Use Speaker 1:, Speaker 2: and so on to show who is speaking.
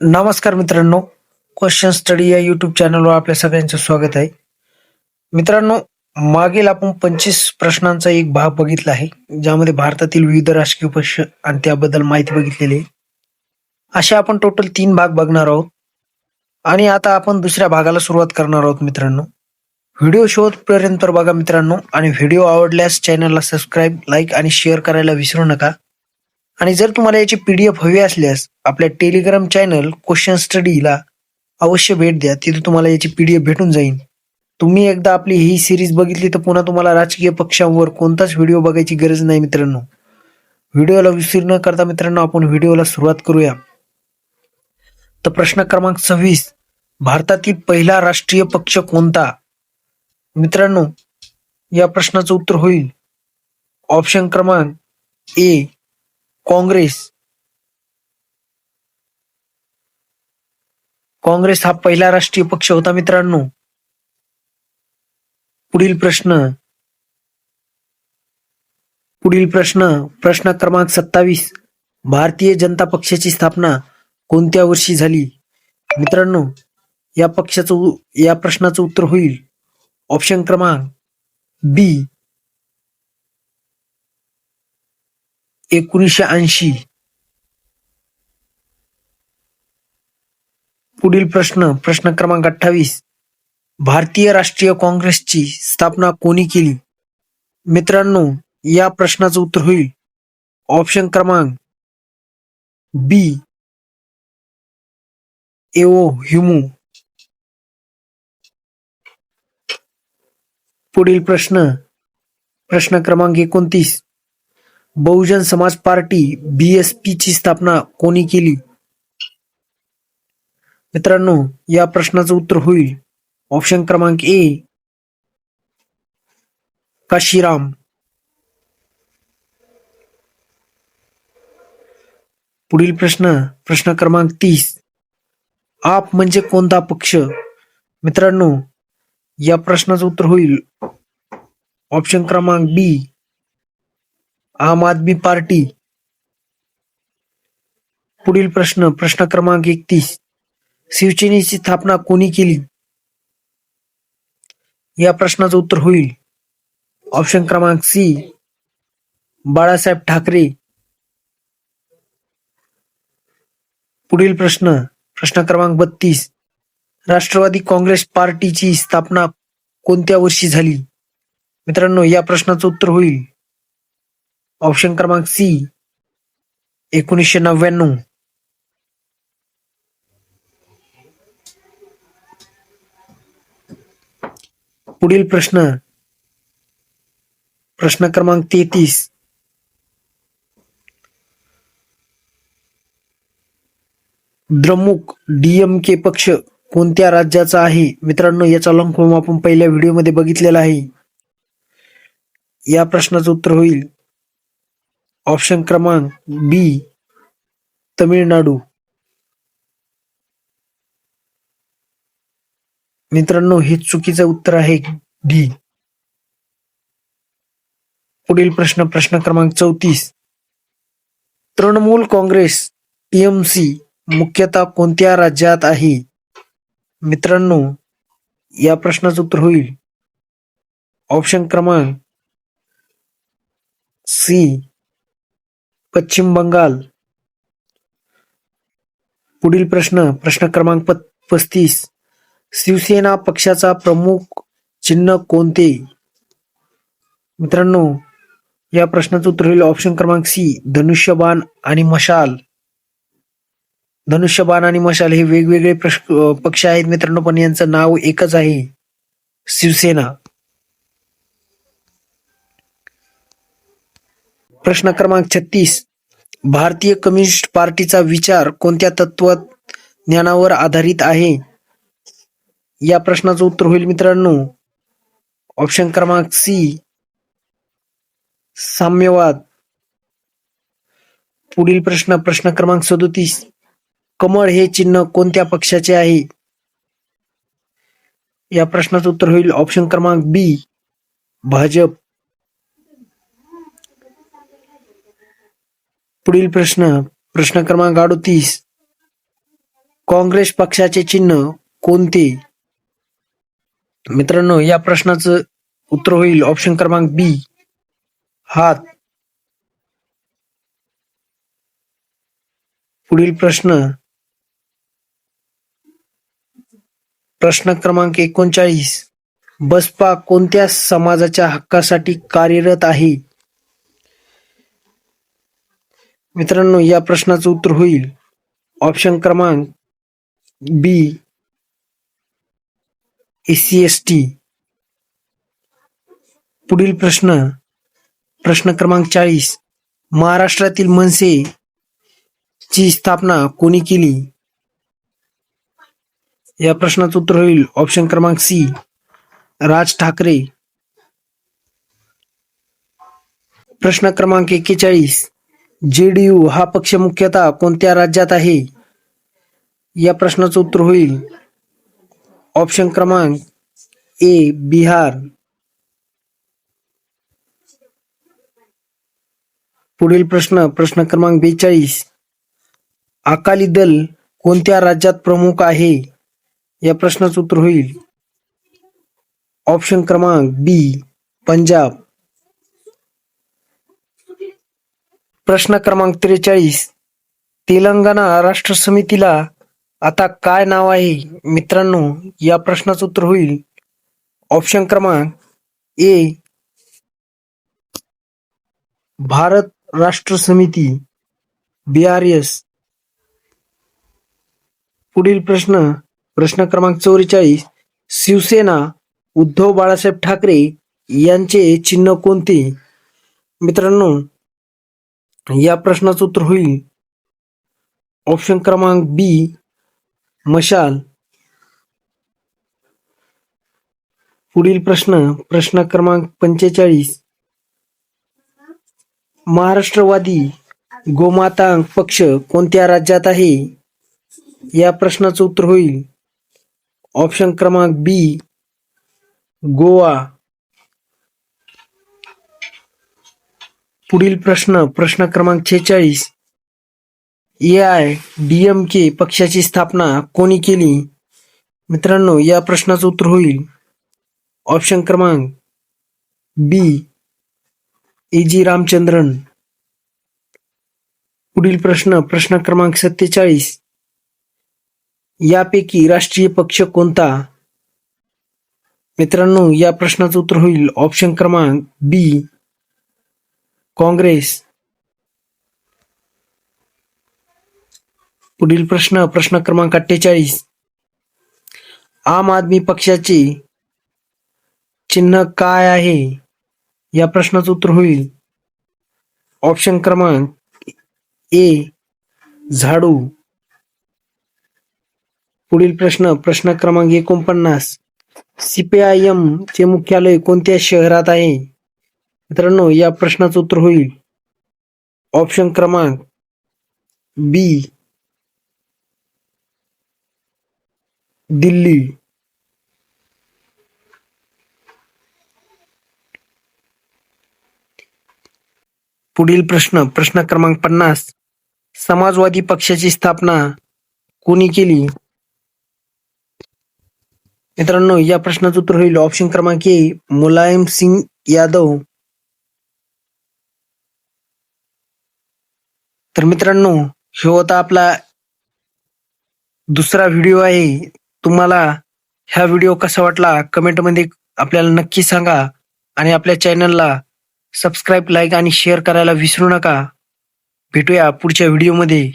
Speaker 1: नमस्कार मित्रांनो question study या युट्यूब चॅनलवर आपल्या सगळ्यांचं स्वागत आहे. मित्रांनो मागील आपण पंचवीस प्रश्नांचा एक भाग बघितला आहे ज्यामध्ये भारतातील विविध राजकीय पक्ष आणि त्याबद्दल माहिती बघितलेली आहे. असे आपण टोटल तीन भाग बघणार आहोत. आणि आता आपण दुसऱ्या भागाला सुरुवात करणार आहोत मित्रांनो. व्हिडिओ शोधपर्यंत बघा मित्रांनो आणि व्हिडिओ आवडल्यास चॅनलला सबस्क्राईब लाईक आणि शेअर करायला विसरू नका. आणि जर तुम्हाला याची पी डी एफ हवी असल्यास आपल्या टेलिग्राम चॅनल क्वेश्चन स्टडीला अवश्य भेट द्या. तिथे तुम्हाला याची पी डी एफ भेटून जाईल. तुम्ही एकदा आपली ही सिरीज बघितली तर पुन्हा तुम्हाला राजकीय पक्षांवर कोणताच व्हिडिओ बघायची गरज नाही मित्रांनो. व्हिडिओला विसरू न करता मित्रांनो आपण व्हिडिओला सुरुवात करूया. तर प्रश्न क्रमांक सव्वीस. भारतातील पहिला राष्ट्रीय पक्ष कोणता? मित्रांनो या प्रश्नाचं उत्तर होईल. ऑप्शन क्रमांक ए काँग्रेस. काँग्रेस हा पहिला राष्ट्रीय पक्ष होता मित्रांनो. पुढील प्रश्न. पुढील प्रश्न प्रश्न क्रमांक सत्तावीस. भारतीय जनता पक्षाची स्थापना कोणत्या वर्षी झाली? मित्रांनो या पक्षाचं या प्रश्नाचं उत्तर होईल. ऑप्शन क्रमांक बी एकोणीसशे ऐंशी. पुढील प्रश्न प्रश्न क्रमांक अठ्ठावीस. भारतीय राष्ट्रीय काँग्रेसची स्थापना कोणी केली? मित्रांनो या प्रश्नाचं उत्तर होईल. ऑप्शन क्रमांक बी. एओ ह्युमू. पुढील प्रश्न प्रश्न क्रमांक एकोणतीस. बहुजन समाज पार्टी बीएसपी ची स्थापना कोणी केली? मित्रांनो या प्रश्नाचं उत्तर होईल. ऑप्शन क्रमांक ए काशीराम. पुढील प्रश्न प्रश्न क्रमांक तीस. आप म्हणजे कोणता पक्ष? मित्रांनो या प्रश्नाचं उत्तर होईल. ऑप्शन क्रमांक बी आम आदमी पार्टी. पुढील प्रश्न प्रश्न क्रमांक एकतीस. शिवसेनेची स्थापना कोणी केली? या प्रश्नाचं उत्तर होईल. ऑप्शन क्रमांक सी. बाळासाहेब ठाकरे. पुढील प्रश्न प्रश्न क्रमांक बत्तीस. राष्ट्रवादी काँग्रेस पार्टीची स्थापना कोणत्या वर्षी झाली? मित्रांनो या प्रश्नाचं उत्तर होईल. ऑप्शन क्रमांक सी एकोणीसशे नव्याण्णव. पुढील प्रश्न प्रश्न क्रमांक तेहतीस. द्रमुक डीएमके पक्ष कोणत्या राज्याचा आहे? मित्रांनो याचा लॉंग आपण पहिल्या व्हिडिओमध्ये बघितलेला आहे. या प्रश्नाचं उत्तर होईल. ऑप्शन क्रमांक बी तमिळनाडू. मित्रांनो हे चुकीचं उत्तर आहे डी. पुढील प्रश्न प्रश्न क्रमांक चौतीस. तृणमूल काँग्रेस टीएमसी मुख्यतः कोणत्या राज्यात आहे? मित्रांनो या प्रश्नाचं उत्तर होईल. ऑप्शन क्रमांक सी पश्चिम बंगाल. पुढील प्रश्न प्रश्न क्रमांक प- पस्तीस. शिवसेना पक्षाचा प्रमुख चिन्ह कोणते? मित्रांनो या प्रश्नाचं उत्तर होईल ऑप्शन क्रमांक सी धनुष्यबाण आणि मशाल. धनुष्यबाण आणि मशाल हे वेगवेगळे पक्ष आहेत मित्रांनो पण यांचं नाव एकच आहे शिवसेना. प्रश्न क्रमांक छत्तीस. भारतीय कम्युनिस्ट पार्टीचा विचार कोणत्या तत्वज्ञानावर आधारित आहे? या प्रश्नाचं उत्तर होईल मित्रांनो. ऑप्शन क्रमांक सी साम्यवाद. पुढील प्रश्न प्रश्न क्रमांक सदोतीस. कमळ हे चिन्ह कोणत्या पक्षाचे आहे? या प्रश्नाचं उत्तर होईल ऑप्शन क्रमांक बी भाजप. पुढील प्रश्न प्रश्न क्रमांक अडतीस. काँग्रेस पक्षाचे चिन्ह कोणते? मित्रांनो या प्रश्नाचं उत्तर होईल ऑप्शन क्रमांक बी. हात. पुढील प्रश्न. प्रश्न क्रमांक एकोणचाळीस. बसपा कोणत्या समाजाच्या हक्कासाठी कार्यरत आहे? मित्रांनो या प्रश्नाचं उत्तर होईल. ऑप्शन क्रमांक B S C S T पुढील प्रश्न प्रश्न क्रमांक चाळीस. महाराष्ट्रातील मनसे ची स्थापना कोणी केली? या प्रश्नाचं उत्तर होईल. ऑप्शन क्रमांक सी राज ठाकरे. प्रश्न क्रमांक एक्केचाळीस जे डी यू हा पक्ष मुख्यतः कोणत्या राज्यात आहे? या प्रश्नाचं उत्तर होईल. ऑप्शन क्रमांक ए बिहार. पुढील प्रश्न प्रश्न क्रमांक बेचाळीस. अकाली दल कोणत्या राज्यात प्रमुख आहे? या प्रश्नाचं उत्तर होईल. ऑप्शन क्रमांक बी पंजाब. प्रश्न क्रमांक त्रेचाळीस. तेलंगणा राष्ट्र समितीला आता काय नाव आहे? मित्रांनो या प्रश्नाचं उत्तर होईल. ऑप्शन क्रमांक ए भारत राष्ट्र समिती बी आर एस पुढील प्रश्न प्रश्न क्रमांक चौवेचाळीस. शिवसेना उद्धव बाळासाहेब ठाकरे यांचे चिन्ह कोणते? मित्रांनो या प्रश्नाचं उत्तर होईल. ऑप्शन क्रमांक बी मशाल. पुढील प्रश्न प्रश्न क्रमांक पंचेचाळीस. महाराष्ट्रवादी गोमातांक पक्ष कोणत्या राज्यात आहे? या प्रश्नाचं उत्तर होईल. ऑप्शन क्रमांक बी गोवा. पुढील प्रश्न प्रश्न क्रमांक छेचाळीस. A I D M K पक्षाची स्थापना कोणी केली? मित्रांनो या प्रश्नाचं उत्तर होईल. ऑप्शन क्रमांक बी ए जी रामचंद्रन. पुढील प्रश्न प्रश्न क्रमांक सत्तेचाळीस. यापैकी राष्ट्रीय पक्ष कोणता? मित्रांनो या प्रश्नाचं उत्तर होईल. ऑप्शन क्रमांक बी काँग्रेस. पुढील प्रश्न प्रश्न क्रमांक अठ्ठेचाळीस. आम आदमी पक्षाचे चिन्ह काय आहे? या प्रश्नाचं उत्तर होईल. ऑप्शन क्रमांक ए झाडू. पुढील प्रश्न प्रश्न क्रमांक एकोणपन्नास. सीपीआयएम चे मुख्यालय कोणत्या शहरात आहे? मित्रांनो या प्रश्नाचं उत्तर होईल. ऑप्शन क्रमांक बी दिल्ली. पुढील प्रश्न प्रश्न क्रमांक पन्नास. समाजवादी पक्षाची स्थापना कोणी केली? मित्रांनो या प्रश्नाचं उत्तर होईल. ऑप्शन क्रमांक ए मुलायम सिंग यादव. तर मित्रांनो हे होता आपला दुसरा व्हिडिओ आहे. तुम्हाला हा व्हिडिओ कसा वाटला कमेंटमध्ये आपल्याला नक्की सांगा आणि आपल्या चॅनलला सबस्क्राईब लाईक आणि शेअर करायला विसरू नका. भेटूया पुढच्या व्हिडिओमध्ये.